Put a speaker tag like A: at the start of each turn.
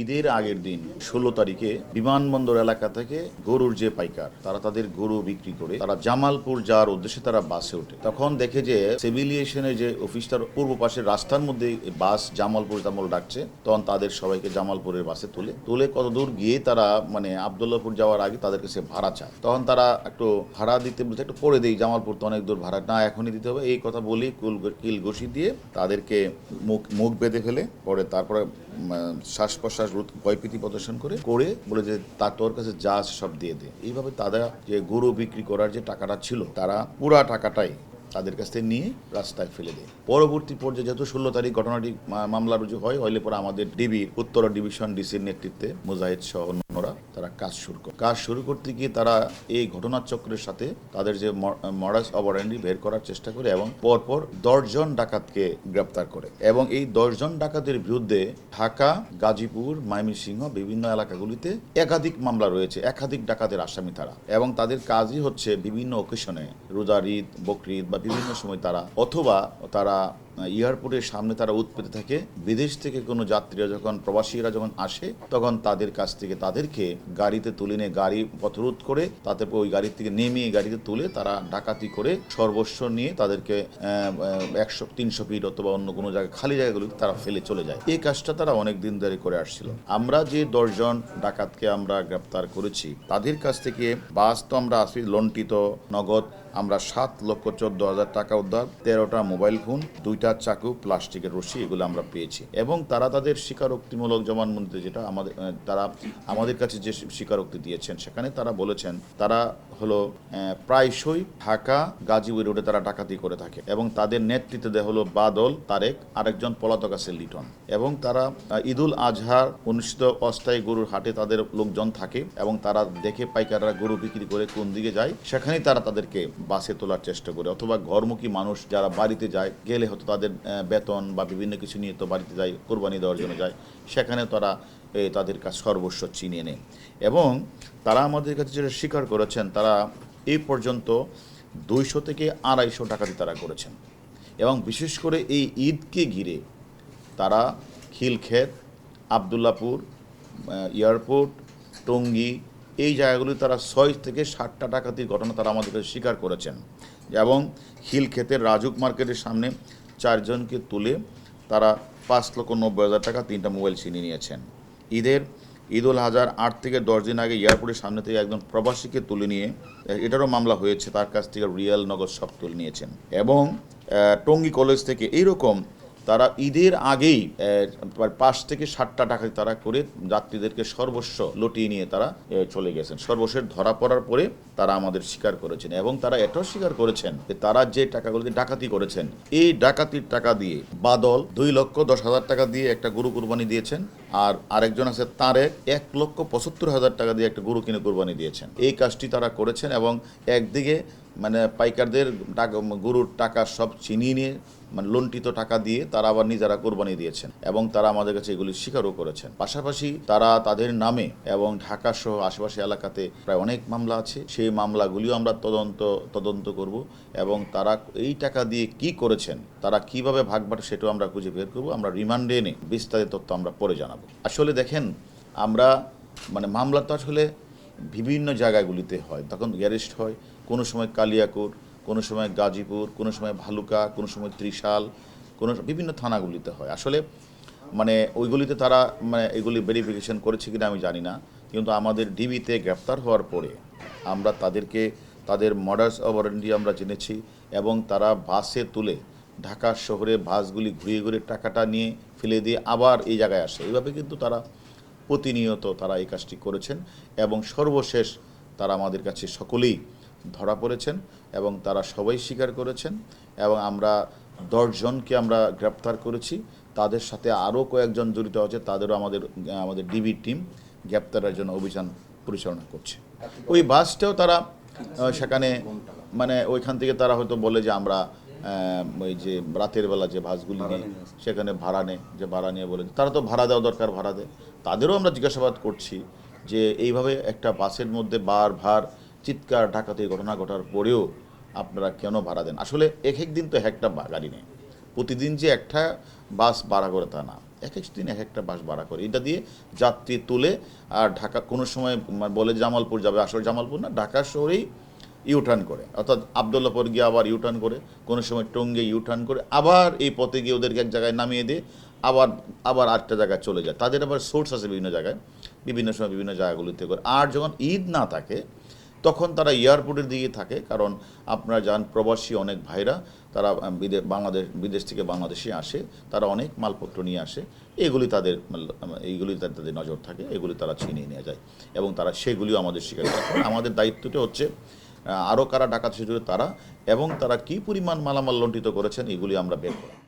A: ঈদের আগের দিন ষোলো তারিখে বিমানবন্দর এলাকা থেকে গরুর যে পাইকার, তারা তাদের গরু বিক্রি করে তারা জামালপুর যাওয়ার উদ্দেশ্যে তারা বাসে ওঠে। তখন দেখে যে সিভিলিয়েশনের যে অফিসটার পূর্ব পাশের রাস্তার মধ্যে বাস জামালপুর জামাল ডাকছে, তখন তাদের সবাইকে জামালপুরের বাসে তুলে। তুলে কত দূর গিয়ে তারা মানে আবদুল্লাপুর যাওয়ার আগে তাদের কাছে ভাড়া চায়। তখন তারা একটু ভাড়া দিতে বলছে, একটু পরে দেই, জামালপুর তো অনেক দূর ভাড়া। না, এখনই দিতে হবে। এই কথা বলি কুল কিল ঘষি দিয়ে তাদেরকে মুখ মুখ বেঁধে ফেলে। পরে তারপরে শ্বাস প্রশ্বাস রোধ, ভয়ভীতি প্রদর্শন করে করে বলে যে, তা তোর কাছে যা আছে সব দিয়ে দে। এইভাবে তারা যে গরু বিক্রি করার যে টাকাটা ছিল, তারা পুরা টাকাটাই তাদের কাছ থেকে নিয়ে রাস্তায় ফেলে দেয়। পরবর্তী পর্যায়ে যেহেতু ষোলো তারিখ ঘটনাটি মামলা রুজু হয়, হইলে পরে আমাদের ডিবি, উত্তরা ডিভিশন ডিসির নেতৃত্বে মুজাহিদ সহ অন্যরা তারা কাজ শুরু করে কাজ শুরু করতে গিয়ে তারা এই ঘটনাচক্রের সাথে তাদের যে মডাস অবরেন্ডি বের করার চেষ্টা করে এবং পরপর দশজন ডাকাতকে গ্রেপ্তার করে এবং এই দশজন ডাকাতের বিরুদ্ধে ঢাকা, গাজীপুর, ময়মনসিংহ বিভিন্ন এলাকাগুলিতে একাধিক মামলা রয়েছে, একাধিক ডাকাতের আসামি তারা এবং তাদের কাজই হচ্ছে বিভিন্ন অকেশনে রোজা ঈদ বকরিদ বা বিভিন্ন সময় তারা অথবা তারা এয়ারপোর্টের সামনে তারা উৎপেতে থাকে। বিদেশ থেকে কোনো যাত্রীরা যখন, প্রবাসীরা যখন আসে, তখন তাদের কাছ থেকে তাদেরকে গাড়িতে তুলে নিয়ে গাড়ি পথরোধ করে, তাদের ওই গাড়ি থেকে নেমে গাড়িতে তুলে তারা ডাকাতি করে সর্বস্ব নিয়ে তাদেরকে একশো, তিনশো ফিট অথবা অন্য কোনো জায়গায় খালি জায়গাগুলিতে তারা ফেলে চলে যায়। এই কাজটা তারা অনেক দিন ধরে করে আসছিল। আমরা যে দশজন ডাকাতকে আমরা গ্রেপ্তার করেছি, তাদের কাছ থেকে বাস তো আমরা আসি লন্টিত নগদ আমরা সাত লক্ষ চোদ্দ হাজার টাকা উদ্ধার, তেরোটা মোবাইল ফোন দুইটা চাকু, প্লাস্টিকের রশি, এগুলো আমরা পেয়েছি। এবং তারা তাদের স্বীকারোক্তিমূলক জবানবন্দিতে যেটা আমাদের তারা আমাদের কাছে যে স্বীকারোক্তি দিয়েছেন, সেখানে তারা বলেছেন, তারা হলো প্রায়শই ঢাকা, গাজীপুর রোডে তারা ডাকাতি করে থাকে এবং তাদের নেতৃত্বে হলো বাদল, তারেক, আরেকজন পলাতক আছে লিটন। এবং তারা ঈদুল আজহার অনুষ্ঠিত অস্থায়ী গরুর হাটে তাদের লোকজন থাকে এবং তারা দেখে পাইকাররা গরু বিক্রি করে কোন দিকে যায়, সেখানেই তারা তাদেরকে বাসে তোলার চেষ্টা করে। অথবা ঘরমুখী মানুষ যারা বাড়িতে যায়, গেলে হয়তো তাদের বেতন বা বিভিন্ন কিছু নিয়ে তো বাড়িতে যায়, কোরবানি দেওয়ার জন্য যায় সেখানে তারা তাদের কাছে সর্বস্ব চিনিয়ে নেয় এবং তারা আমাদের কাছে যেটা স্বীকার করেছেন, তারা এই পর্যন্ত দুইশো থেকে আড়াইশো টাকাতে তারা করেছেন। এবং বিশেষ করে এই ঈদকে ঘিরে তারা খিলক্ষেত, আবদুল্লাপুর এয়ারপোর্ট, টঙ্গী এই জায়গাগুলি তারা ছয় থেকে ষাটটা ডাকাতির ঘটনা তারা আমাদের কাছে স্বীকার করেছেন। এবং খিলক্ষেতের রাজুক মার্কেটের সামনে চারজনকে তুলে তারা পাঁচ লক্ষ নব্বই হাজার টাকা তিনটা মোবাইল ছিনিয়ে নিয়েছেন। ঈদের ঈদুল হাজার আট থেকে দশ দিন আগে এয়ারপোর্টের সামনে থেকে একজন প্রবাসীকে তুলে নিয়ে, এটারও মামলা হয়েছে, তার কাছ থেকে রিয়াল নগদ সব তুলে নিয়েছেন। এবং টঙ্গী কলেজ থেকে এইরকম তারা ঈদের আগেই পাঁচ থেকে ষাটটা টাকা তারা করে যাত্রীদেরকে সর্বস্ব লুটিয়ে নিয়ে তারা চলে গেছেন। সর্বশেষ ধরা পড়ার পরে তারা আমাদের স্বীকার করেছেন এবং তারা এটাও স্বীকার করেছেন যে তারা যে টাকাগুলো দিয়ে ডাকাতি করেছেন, এই ডাকাতির টাকা দিয়ে বাদল দুই লক্ষ দশ হাজার টাকা দিয়ে একটা গরু কুরবানি দিয়েছেন আর আরেকজন আছে তারেক, এক লক্ষ পঁচাত্তর হাজার টাকা দিয়ে একটা গরু কিনে কোরবানি দিয়েছেন। এই কাজটি তারা করেছেন এবং একদিকে মানে পাইকারদের গরুর টাকা সব চিনিয়ে নিয়ে মানে লন্টিত টাকা দিয়ে তারা আবার নিজেরা কোরবানি দিয়েছেন এবং তারা আমাদের কাছে এগুলি স্বীকারও করেছেন। পাশাপাশি তারা তাদের নামে এবং ঢাকা সহ আশেপাশে এলাকাতে প্রায় অনেক মামলা আছে। সেই মামলাগুলিও আমরা তদন্ত তদন্ত করব এবং তারা এই টাকা দিয়ে কি করেছেন, তারা কীভাবে ভাগ বাট সেটাও আমরা খুঁজে বের করব, আমরা রিমান্ডে এনে বিস্তারিত তথ্য আমরা পরে জানাব। আসলে দেখেন, আমরা মানে মামলা তো আসলে বিভিন্ন জায়গাগুলিতে হয়। তখন অ্যারেস্ট হয়, কোনো সময় কালিয়াকুর কোনো সময় গাজীপুর, কোনো সময় ভালুকা, কোনো সময় ত্রিশাল, কোনো বিভিন্ন থানাগুলিতে হয়। আসলে মানে ওইগুলিতে তারা মানে এগুলি ভেরিফিকেশন করেছে কিনা আমি জানি না, কিন্তু আমাদের ডিবিতে গ্রেপ্তার হওয়ার পরে আমরা তাদেরকে, তাদের মডার্স অবরেন্ডি আমরা জেনেছি এবং তারা বাসে তুলে ঢাকা শহরে বাসগুলি ঘুরিয়ে ঘুরে টাকাটা নিয়ে ফেলে দিয়ে আবার এই জায়গায় আসে। এইভাবে কিন্তু তারা প্রতিনিয়ত তারা এই কাজটি করেছেন এবং সর্বশেষ তারা আমাদের কাছে সকলেই ধরা পড়েছেন এবং তারা সবাই স্বীকার করেছেন এবং আমরা দশজনকে আমরা গ্রেপ্তার করেছি। তাদের সাথে আরও কয়েকজন জড়িত আছে, তাদেরও আমাদের আমাদের ডিবি টিম গ্রেপ্তারের জন্য অভিযান পরিচালনা করছে। ওই বাসটাও তারা সেখানে মানে ওইখান থেকে তারা হয়তো বলে যে আমরা ওই যে রাতের বেলা যে বাসগুলি নিয়ে সেখানে ভাড়া নেয় যে ভাড়া নিয়ে বলে তারা তো ভাড়া দেওয়া দরকার ভাড়া দেয়। তাদেরও আমরা জিজ্ঞাসাবাদ করছি যে এইভাবে একটা বাসের মধ্যে বার ভার চিৎকার ডাকাতির ঘটনা ঘটার পরেও আপনারা কেন ভাড়া দেন? আসলে এক এক দিন তো একটা গাড়ি নেই প্রতিদিন যে একটা বাস ভাড়া করে তা না। এক এক দিন এক একটা বাস ভাড়া করে। এটা দিয়ে যাত্রী তুলে আর ঢাকা কোনো সময় মানে বলে জামালপুর যাবে, আসলে জামালপুর না, ঢাকা শহরেই ইউটার্ন করে। অর্থাৎ আবদুল্লাপুর গিয়ে আবার ইউটার্ন করে, কোনো সময় টঙ্গে ইউটার্ন করে, আবার এই পথে গিয়ে ওদেরকে এক জায়গায় নামিয়ে দিয়ে আবার আবার আরেকটা জায়গায় চলে যায়। তাদের আবার সোর্স আছে বিভিন্ন জায়গায়, বিভিন্ন সময় বিভিন্ন জায়গাগুলিতে করে। আর যখন ঈদ না থাকে তখন তারা এয়ারপোর্টের দিকে থাকে কারণ আপনারা যান প্রবাসী অনেক ভাইরা তারা আহ, বিদে বাংলাদেশ বিদেশ থেকে বাংলাদেশে আসে তারা অনেক মালপত্র নিয়ে আসে এগুলি তাদের এইগুলি তাদের নজর থাকে এগুলি তারা ছিনিয়ে নিয়ে যায় এবং তারা সেগুলিও আমাদের স্বীকার করে। আমাদের দায়িত্বটা হচ্ছে আরও কারা ডাকাত সেজুরে তারা এবং তারা কি পরিমাণ মালামাল লণ্ঠিত করেছেন এগুলি আমরা বের করা।